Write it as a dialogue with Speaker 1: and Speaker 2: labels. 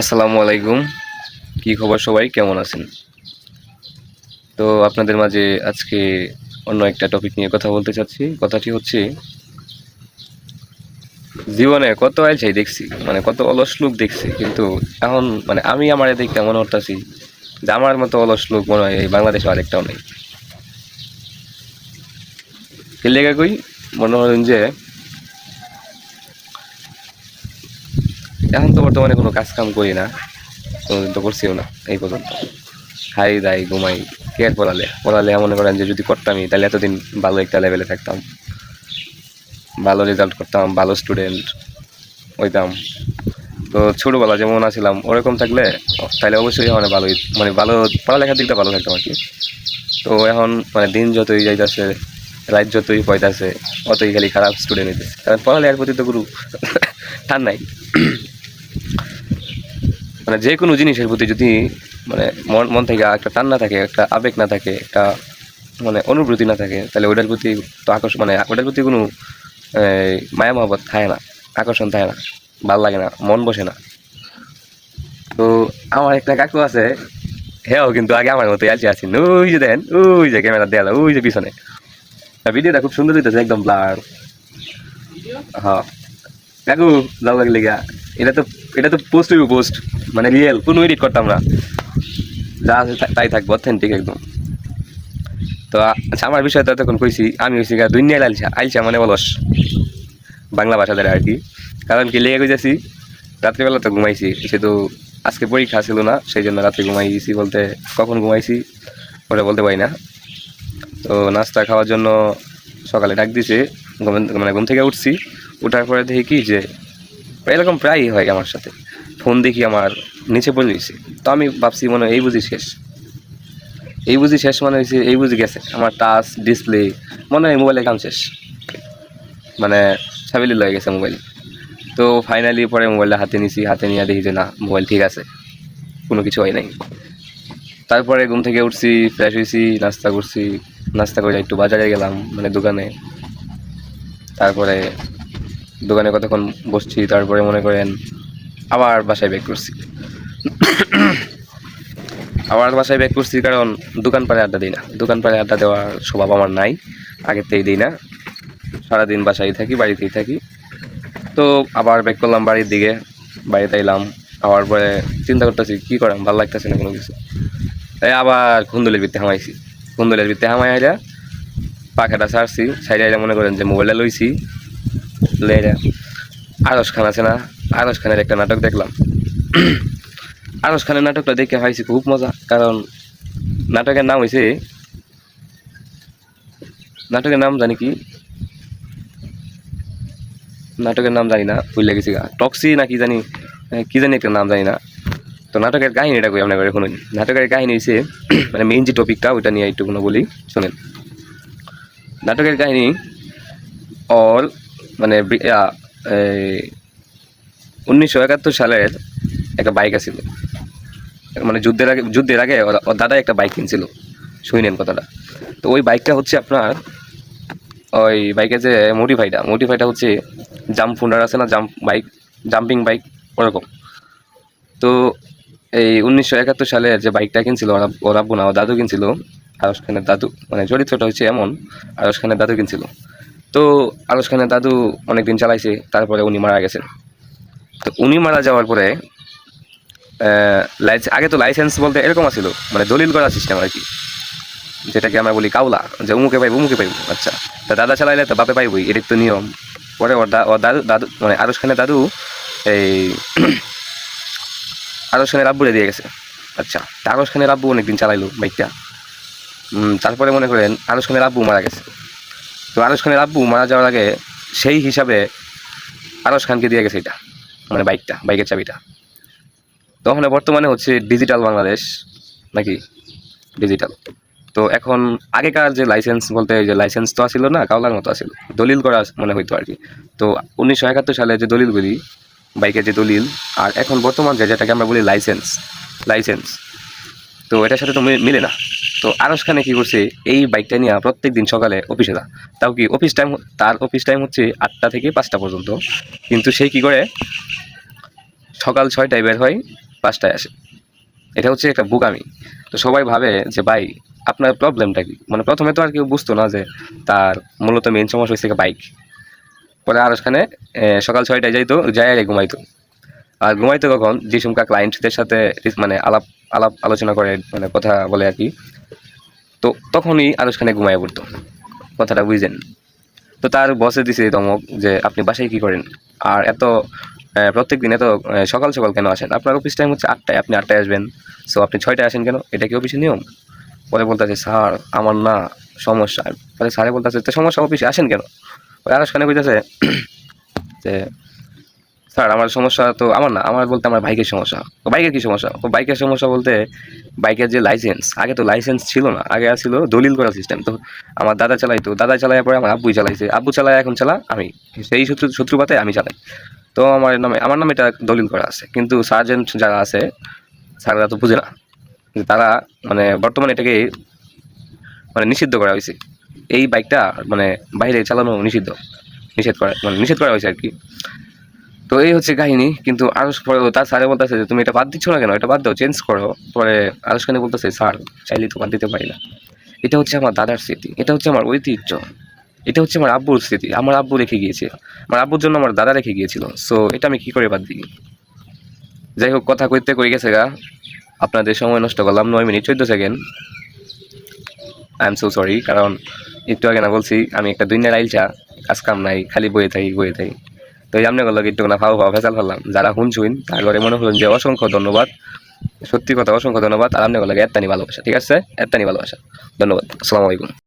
Speaker 1: আসসালামু আলাইকুম। কি খবর সবাই? কেমন আছেন? তো আপনাদের মাঝে আজকে অন্য একটা টপিক নিয়ে কথা বলতে চাচ্ছি। কথাটি হচ্ছে, জীবনে কত আইলছাই দেখছি মানে কত অলস লোক দেখছি, কিন্তু এখন মানে আমি আমার দেখতে মনে হতাছি যে আমার মতো অলস লোক মনে হয় এই বাংলাদেশে আরেকটাও নেই। এর কই? মনে হলেন যে এখন তো বর্তমানে কোনো কাজ কাম করি না, কোনোদিন তো করছিও না, এই পর্যন্ত। খাই, দাই, ঘুমাই, কে আর পড়ালে? পড়ালে মনে করেন যে যদি করতামই, তাহলে এতদিন ভালো একটা লেভেলে থাকতাম। ভালো রেজাল্ট করতাম, ভালো স্টুডেন্ট হইতাম। তো ছোটোবেলা যেমন আছিলাম, ওরকম থাকলে তাহলে অবশ্যই মানে ভালোই মানে ভালো পড়ালেখার দিকটা ভালো থাকতাম আর কি। তো এখন মানে দিন যতই যাইতেছে, রাত যতই পয়তাছে অতই খালি খারাপ স্টুডেন্ট হইতেছে। কারণ পড়ালেখার প্রতি তো গুরু টান নাই। মানে যে কোনো জিনিসের প্রতি যদি মানে মন মন থেকে একটা টান না থাকে একটা আবেগ না থাকে একটা মানে অনুভূতি না থাকে তাহলে ওটার প্রতি তো আকর্ষণ মানে ওটার প্রতি কোনো মায়া মহাবত থাকে না আকর্ষণ থাকে না ভালো লাগে না মন বসে না। তো আমার একটা কাকু আছে হ্যাঁ কিন্তু আগে আমার মতো আলছি আছি। ওই যে দেন ওই যে ক্যামেরা দেয়াল ওই যে পিছনে। ভিডিওটা খুব সুন্দর হইতেছে একদম ব্লার। হ্যাঁ। কাকু যাও লাগলে গা এটা তো এটা তো পোস্ট হইব পোস্ট মানে রিয়েল কোনো এডিট করতাম না। যা আছে তাই থাকব অথেন্টিক একদম। তো আচ্ছা আমার বিষয়টা তখন কইছি, আমি হয়েছি দুনিয়া আইলছা আইলছা মানে বলস বাংলা ভাষা দ্বারা আর কি। কারণ কি, লেগে গেছি রাত্রিবেলা তো ঘুমাইছি সে তো আজকে পরীক্ষা ছিল না সেই জন্য রাত্রে ঘুমাইছি বলতে, কখন ঘুমাইছি, ওটা বলতে পারি না। তো, নাস্তা খাওয়ার জন্য সকালে ডাক দিছে মানে ঘুম থেকে উঠছি, উঠার পরে দেখি কি যে, এরকম প্রায়ই হয় আমার সাথে। ফোন দেখি আমার নিচে পড়ে গেছে তো আমি ভাবছি মনে এই বুঝি শেষ। এই বুঝি শেষ মনে হয়েছে এই বুঝি গেছে। আমার টাচ ডিসপ্লে মনে হয় মোবাইলের কাম শেষ। মানে সাবিলি লয়ে গেছে মোবাইল তো ফাইনালি পরে মোবাইলটা হাতে নিছি, হাতে নিয়ে দেখি যে না মোবাইল ঠিক আছে। কোনো কিছু হয় নাই। তারপরে ঘুম থেকে উঠছি ফ্রেশ হয়েছি নাস্তা করছি। নাস্তা করে একটু বাজারে গেলাম মানে দোকানে। তারপরে দোকানে কতক্ষণ বসছি, তারপরে মনে করেন আবার বাসায় ব্যাক করছি। আবার বাসায় ব্যাক করছি কারণ দোকান পাড়ে আড্ডা দিই না। দোকান পাড়ে আড্ডা দেওয়ার স্বভাব আমার নাই, আগের থেকেই দিই না। সারাদিন বাসায় থাকি, বাড়িতেই থাকি। তো আবার ব্যাক করলাম বাড়ির দিকে, বাড়িতে এলাম আবার পরে চিন্তা করতেছি, কী করাম? ভালো লাগতেছে না কোনো কিছু? তাই আবার খুন্দুলের ভিত্তে হামাইছি। খুন্দুলের ভিত্তে হামাই আইলা পাখাটা ছাড়ছি সাইডে আইলা মনে করেন যে মোবাইলটা লইছি। লেরা আরস খান আছে না আরস খানের একটা নাটক দেখলাম। আরস খানের নাটকটা দেখে হয়েছে খুব মজা, কারণ নাটকের নাম হয়েছে নাটকের নাম জানি কি? নাটকের নাম জানি না, ভুলে গেছি গা। টক্সি না কি জানি কি জানি একটা নাম জানি না। তো নাটকের কাহিনীটা কই, আপনার শুনুন। নাটকের কাহিনী হয়েছে মানে মেইন যে টপিকটা ওইটা নিয়ে একটু কোনো বলি, শোনেন। নাটকের কাহিনী অল মানে উনিশশো একাত্তর সালের একটা বাইক আছিল মানে যুদ্ধের আগে যুদ্ধের আগে ওর দাদা একটা বাইক কিনছিল শুনেন কথাটা। তো ওই বাইকটা হচ্ছে আপনার ওই বাইকের যে মোটিফাইটা মোটিফাইটা হচ্ছে জাম্প ফুন্ডার আছে না, জাম্প বাইক, জাম্পিং বাইক ওরকম। তো এই উনিশশো একাত্তর সালের যে বাইকটা কিনছিল ওরা ওর আব্বু না, ওর দাদু কিনছিল আরস খানের দাদু মানে চরিত্রটা হচ্ছে এমন আরস খানের দাদু কিনছিল। তো আরস খানের দাদু অনেকদিন চালাইছে, তারপরে উনি মারা গেছেন। তো উনি মারা যাওয়ার পরে আগে তো লাইসেন্স বলতে এরকম আছিল মানে দলিল করা সিস্টেম আর কি, যেটাকে আমরা বলি কাউলা, যে উমুকে পাইব উমুকে পাইব আচ্ছা। তা দাদা চালাইলে তো বাপে পাইবই এটার তো নিয়ম। পরে ওর দাদু দাদু মানে আরস খানের দাদু এই আরস খানের আব্বুরে দিয়ে গেছে আচ্ছা। তা আরস খানের আব্বু অনেকদিন চালাইলো বাইকটা। তারপরে মনে করেন আরস খানের আব্বু মারা গেছে। তো আরস খানের আব্বু মারা যাওয়ার আগে সেই হিসাবে আরস খানকে দিয়ে গেছে এটা। মানে বাইকটা, বাইকের চাবিটা। তো ওখানে বর্তমানে হচ্ছে ডিজিটাল বাংলাদেশ নাকি? ডিজিটাল। তো এখন আগেকার যে লাইসেন্স বলতে যে লাইসেন্স তো আসিল না, কাওলার মতো আসিল। দলিল করা মনে হইতো আর কি তো উনিশশো একাত্তর সালে যে দলিলগুলি, বাইকের যে দলিল, আর এখন বর্তমান যে যেটাকে আমরা বলি লাইসেন্স লাইসেন্স, তো এটার সাথে তো মিলে না। তো আরস খানে কী করছে, এই বাইকটা নিয়ে প্রত্যেক দিন সকালে অফিসে যা। তাও কি অফিস টাইম তার অফিস টাইম হচ্ছে আটটা থেকে পাঁচটা পর্যন্ত। কিন্তু সে কি করে সকাল ছয়টায় বের হয়, পাঁচটায় আসে। এটা হচ্ছে একটা বুকামি। তো সবাই ভাবে যে, ভাই, আপনার প্রবলেমটা কি? মানে প্রথমে তো আর কেউ বুঝতো না যে, তার মূলত মেন সমস্যা হচ্ছে বাইক পরে আর ওখানে সকাল ছয়টায় যাইতো যাই আর ঘুমাইতো। আর ঘুমাইতো কখন? যে সমকা ক্লায়েন্টদের সাথে মানে আলাপ আলাপ আলোচনা করে মানে কথা বলে আর কি। তো তখনই আরস খানে ঘুমায় পড়তো। কথাটা বুঝছেন তো তার বসে দিছে ধমক যে, আপনি বাসায় কি করেন? আর এত প্রত্যেক দিন আহ, সকাল সকাল কেন আসেন? আপনার অফিস টাইম হচ্ছে আটটায় আপনি আটটায় আসবেন। সো আপনি ছয়টায় আসেন কেন? এটা কি অফিসের নিয়ম? পরে বলতেছে স্যার আমার না সমস্যা। পরে স্যারে বলতেছে তো সমস্যা অফিসে আসেন কেন? পরে আরস খানে বুঝতেছে যে স্যার আমার সমস্যা তো আমার না আমার বলতে আমার বাইকের সমস্যা। তো বাইকের কি সমস্যা? তো বাইকের সমস্যা বলতে বাইকের যে লাইসেন্স আগে তো লাইসেন্স ছিল না আগে ছিল দলিল করা সিস্টেম তো আমার দাদা চালাইতো দাদা চালাই পরে আমার আব্বুই চালাইছে। আব্বু চালায় এখন চালা আমি। সেই শত্রু শত্রুপাতে আমি চালাই। তো আমার নামে আমার নামে এটা দলিল করা আছে। কিন্তু সার্জেন্ট যারা আছে, স্যাররা তো বুঝে না তারা মানে বর্তমানে এটাকে মানে নিষিদ্ধ করা হয়েছে। এই বাইকটা মানে বাইরে চালানো নিষিদ্ধ। নিষেধ করা মানে নিষেধ করা হয়েছে আর কি তো এই হচ্ছে কাহিনী। কিন্তু আরস পরে তার স্যারে বলতেছে যে, তুমি এটা বাদ দিচ্ছ না কেন? এটা বাদ দাও, চেঞ্জ করো। পরে আরস খানে বলতেছে, স্যার, চাইলে তো বাদ দিতে পারি না। এটা হচ্ছে আমার দাদার স্মৃতি। এটা হচ্ছে আমার ঐতিহ্য। এটা হচ্ছে আমার আব্বুর স্মৃতি। আমার আব্বু রেখে গিয়েছে। আমার আব্বুর জন্য আমার দাদা রেখে গিয়েছিল। সো এটা আমি কি করে বাদ দিই? যাই হোক, কথা কইতে কই গেছে গা। আপনাদের সময় নষ্ট করলাম, নয় মিনিট, চোদ্দ second. I am so sorry কারণ একটু আগে না বলছি, আমি একটা দুই নাইল চা, কাজ কাম নাই, খালি বয়ে থাকি বয়ে থাকি। তো এই আপনার একটু না ফাও ফাও ফেসাল ফেললাম যারা শুনছুন তার ঘরে মনে হলেন যে অসংখ্য ধন্যবাদ। সত্যি কথা, অসংখ্য ধন্যবাদ। আর আপনার লাগে এত্তানি ভালোবাসা, ঠিক আছে? এত্তানি ভালোবাসা। ধন্যবাদ। আসসালামু আলাইকুম।